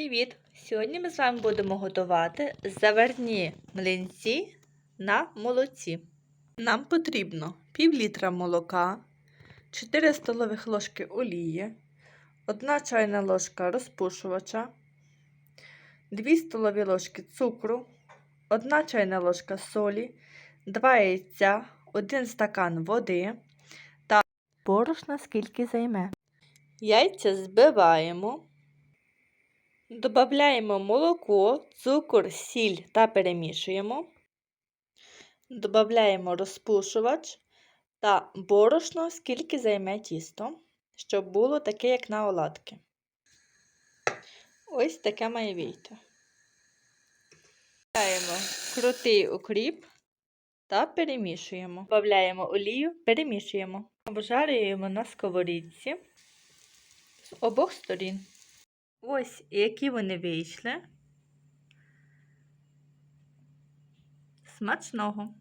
Привіт! Сьогодні ми з вами будемо готувати заварні млинці на молоці. Нам потрібно пів літра молока, 4 столових ложки олії, 1 чайна ложка розпушувача, 2 столові ложки цукру, 1 чайна ложка солі, 2 яйця, 1 стакан води та борошна скільки займе. Яйця збиваємо. Добавляємо молоко, цукор, сіль та перемішуємо. Добавляємо розпушувач та борошно, скільки займе тісто, щоб було таке, як на оладки. Ось таке має вийти. Додаємо крутий укріп та перемішуємо. Добавляємо олію, перемішуємо. Обжарюємо на сковорідці з обох сторін. Ось які вони вийшли. Смачного!